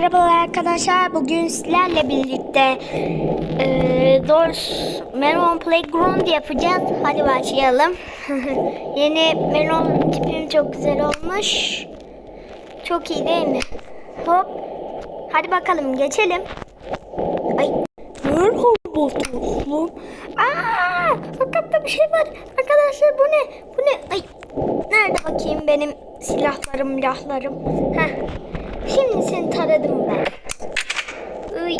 Merhabalar arkadaşlar. Bugün sizlerle birlikte eee Doors Melon Playground yapacağız. Hadi başlayalım. Yeni melon tipim çok güzel olmuş. Çok iyi değil mi? Hop. Hadi bakalım geçelim. Ay. Merhaba dostum. Aa, hakikaten bir şey var. Arkadaşlar bu ne? Bu ne? Ay. Nerede bakayım benim silahlarım, silahlarım. Heh. Şimdi seni taradım ben. Uy.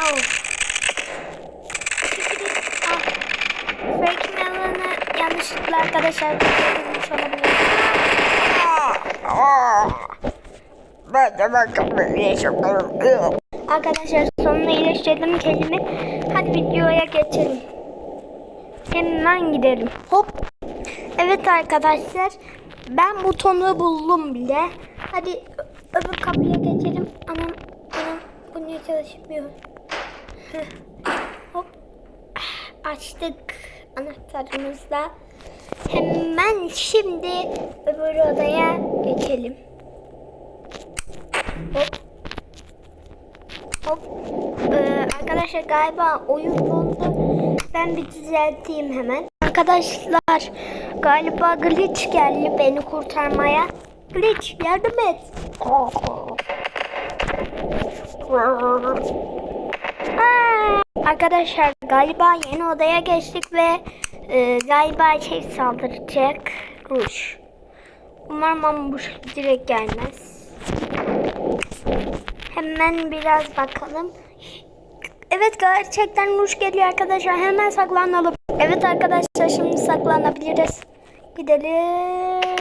Au. Ah. Fake Melon'ı yanlışlıkla arkadaşlar kullanmış olabilir. Ben de bakalım yaşıyorum. Arkadaşlar sonuna iyileştirdim kendimi. Hadi videoya geçelim. Hemen gidelim. Hop. Evet arkadaşlar. Ben butonu buldum bile. Hadi öbür kapıya geçelim. Anam, anam bu niye çalışmıyor? Hop. Açtık anahtarımızla. Hemen şimdi öbür odaya geçelim. Hop. Hop. Ee, arkadaşlar galiba oyun dondu. Ben bir düzelteyim hemen. Arkadaşlar galiba glitch geldi beni kurtarmaya. Glitch yardım et. Aa, arkadaşlar galiba yeni odaya geçtik ve e, galiba şey saldıracak. Ruş. Umarım ama bu direkt gelmez. Hemen biraz bakalım. Evet gerçekten Ruş geliyor arkadaşlar. Hemen saklanalım. Evet arkadaşlar şimdi saklanabiliriz. Gidelim.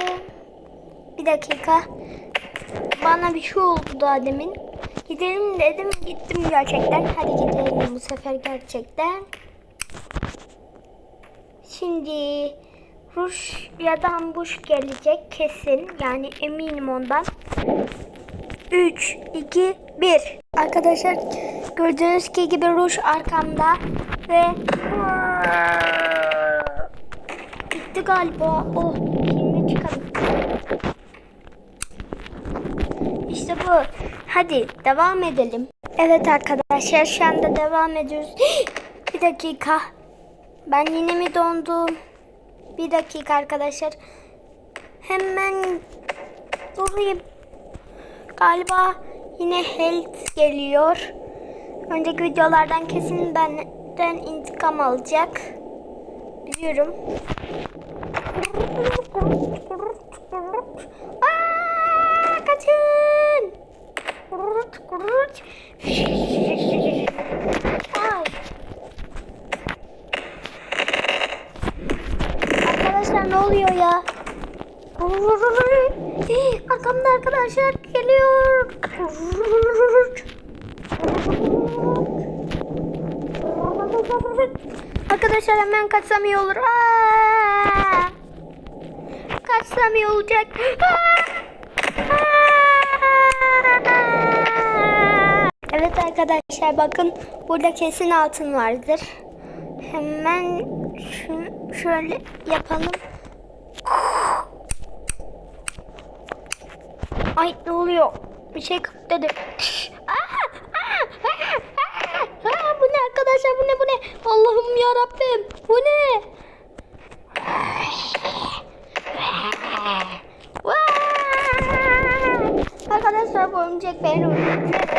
Bir dakika. Bana bir şey oldu daha demin. Gidelim dedim gittim gerçekten. Hadi gidelim bu sefer gerçekten. Şimdi Ruş ya da ambush gelecek kesin. Yani eminim ondan. 3, 2, 1. Arkadaşlar gördüğünüz gibi ruj arkamda ve bitti galiba. Oh şimdi çıkalım. İşte bu. Hadi devam edelim. Evet arkadaşlar şu anda devam ediyoruz. Bir dakika. Ben yine mi dondum? Bir dakika arkadaşlar. Hemen durayım. Galiba yine health geliyor. Önceki videolardan kesin benden intikam alacak. Biliyorum. Ay. Arkadaşlar ne oluyor ya? Arkamda arkadaşlar geliyor. Arkadaşlar hemen kaçsam iyi olur. Aa! Kaçsam iyi olacak. Aa! Aa! Evet arkadaşlar bakın burada kesin altın vardır. Hemen şu, şöyle yapalım. Ay ne oluyor? Bir şey dedi. bu ne arkadaşlar bu ne bu ne? Allah'ım ya Rabbim. Bu ne? Arkadaşlar bu örümcek beni öldürecek.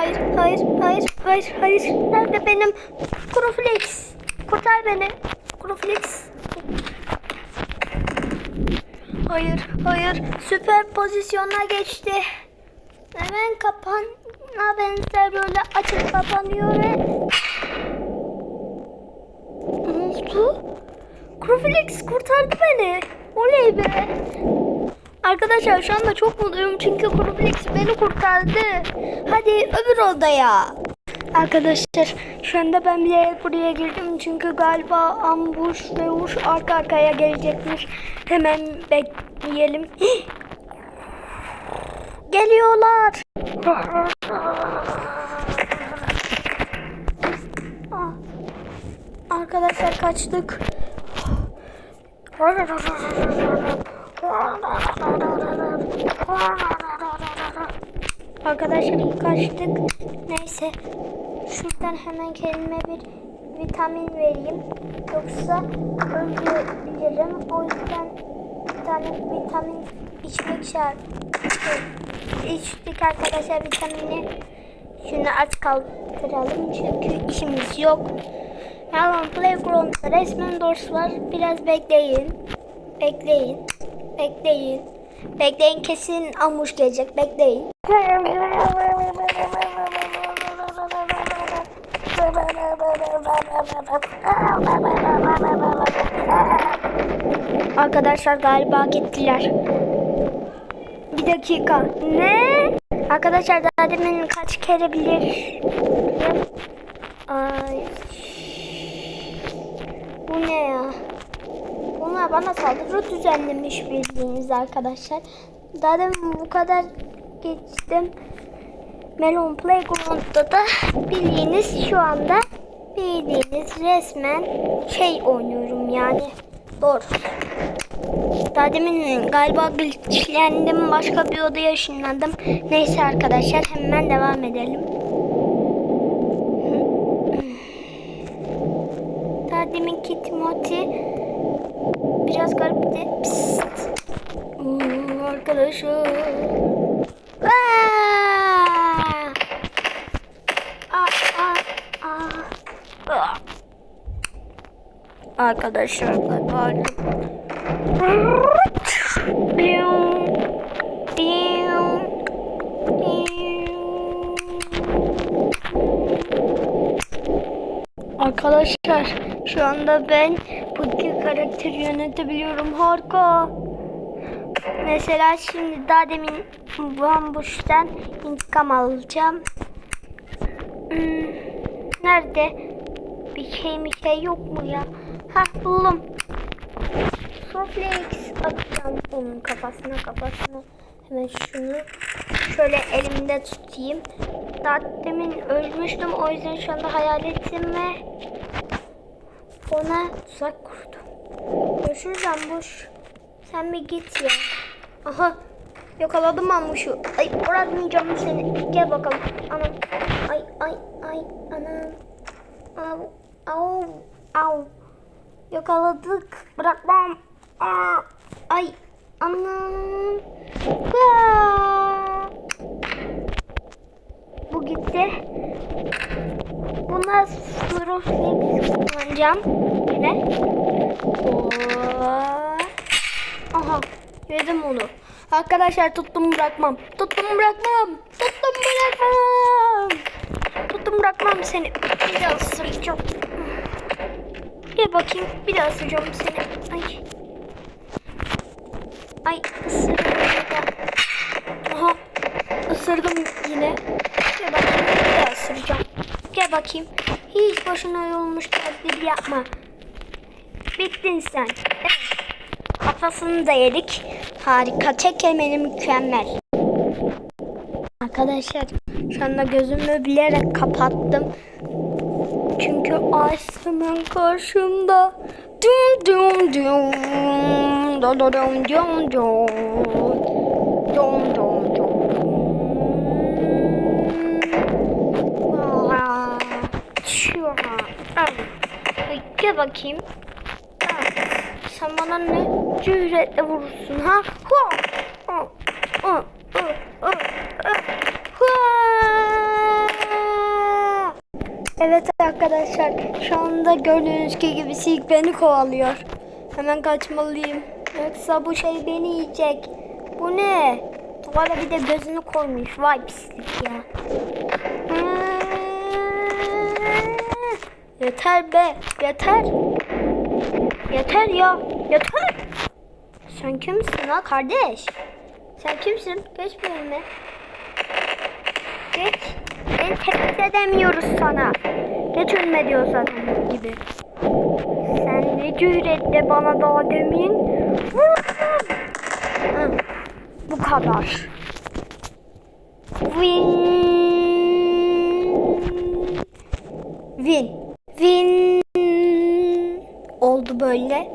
Hayır, hayır, hayır, hayır, hayır. Nerede benim Kuruflex? Kurtar beni. Kuruflex. Hayır, hayır. Süper pozisyona geçti. Hemen kapana benzer böyle açıp kapanıyor ve... Ne oldu? Croflex kurtardı beni. Oley be. Arkadaşlar şu anda çok mutluyum çünkü Croflex beni kurtardı. Hadi öbür odaya. Arkadaşlar şu anda ben bilerek buraya girdim çünkü galiba ambush ve uş arka arkaya gelecekmiş. Hemen bekleyelim. Geliyorlar. Ah. Arkadaşlar kaçtık. Arkadaşlar ilk açtık. Neyse. Şuradan hemen kendime bir vitamin vereyim. Yoksa ölebilirim. O yüzden bir tane vitamin içmek şart. İçtik arkadaşlar vitamini. Şunu aç kaldıralım çünkü işimiz yok. Yalan Playground'da resmen dors var. Biraz bekleyin. Bekleyin. Bekleyin. Bekleyin kesin amuş gelecek. Bekleyin. Arkadaşlar galiba gittiler. Bir dakika. Ne? Arkadaşlar daha demin kaç kere bilir? Ay. Bu ne ya? Bunlar bana saldırı düzenlemiş bildiğiniz arkadaşlar. Daha demin bu kadar geçtim. Melon Playground'da da bildiğiniz şu anda bildiğiniz resmen şey oynuyorum yani. Doğru. Daha demin galiba glitchlendim. Başka bir odaya ışınlandım. Neyse arkadaşlar hemen devam edelim. Daha deminki Timothy biraz garipti. Psst. Oo, arkadaşlar. Aa! Aa, aa, aa. Aa. Arkadaşlar Arkadaşlar şu anda ben bu iki karakteri yönetebiliyorum. Harika. Mesela şimdi daha demin Bambuş'tan intikam alacağım. Hmm, nerede? Bir şey bir şey yok mu ya? Ha buldum. Soflex atacağım onun kafasına kafasına. Hemen şunu şöyle elimde tutayım. Daha demin ölmüştüm o yüzden şu anda hayal ettim ve ona tuzak kurdum. Görüşürüz Ambuş. Sen bir git ya. Aha yakaladım Ambuş'u. Ay bırakmayacağım seni. Gel bakalım. Anam. Ay ay ay anam. Au au au. Yakaladık. Bırakmam. Aa, ay anam. Bu gitti. Buna Sluroflex kullanacağım. Yine. Aha. Yedim onu. Arkadaşlar tuttum bırakmam. Tuttum bırakmam. Tuttum bırakmam. Tuttum bırakmam seni. Bir daha ısıracağım. Gel bakayım. Bir daha ısıracağım seni. Ay. Ay ısırdım. Aha. Isırdım yine. Gel bakayım. Bir daha ısıracağım. Gel bakayım. Hiç boşuna yorulmuş taklidi yapma. Bittin sen. Evet. Kafasını da yedik. Harika. Tek mükemmel. Arkadaşlar şu anda gözümü bilerek kapattım. Çünkü Iceman karşımda. Dum dum dum. Da da dum dum dum. Dum dum dum. Gel bakayım. Sen bana ne cüretle vurursun ha? Hua! Evet arkadaşlar şu anda gördüğünüz gibi Silk beni kovalıyor. Hemen kaçmalıyım. Yoksa bu şey beni yiyecek. Bu ne? Duvara bir de gözünü koymuş. Vay pislik ya. Hmm. Yeter be. Yeter. Yeter ya. Yeter. Sen kimsin ha kardeş? Sen kimsin? Geç önüme. Geç. Beni tepki edemiyoruz sana. Geç önüme diyor zaten gibi. Sen ne cüretle bana daha demin vurdun. Bu kadar. Win. Win. Win. Oldu böyle.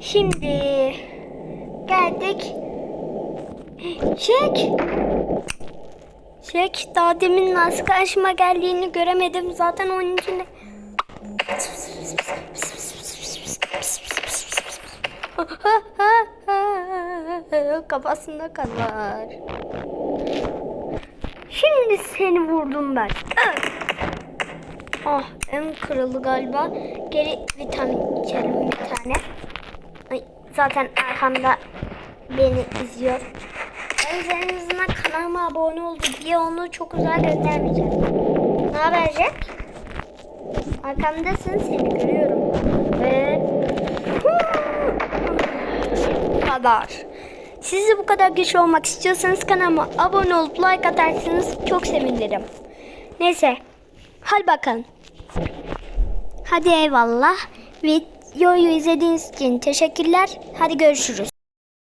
Şimdi geldik. Çek. Jack daha demin nasıl karşıma geldiğini göremedim. Zaten onun içinde... Kafasında kadar. Şimdi seni vurdum ben. Ah en kralı galiba. Geri vitamin içelim bir tane. Ay, zaten arkamda beni izliyor. Ben yüzünden kanalıma abone oldu diye onu çok güzel göndermeyeceğim. Ne haber Jack? Arkamdasın seni görüyorum. Ve bu kadar. Siz de bu kadar güçlü olmak istiyorsanız kanalıma abone olup like atarsanız çok sevinirim. Neyse. Hadi bakalım. Hadi eyvallah. Videoyu izlediğiniz için teşekkürler. Hadi görüşürüz.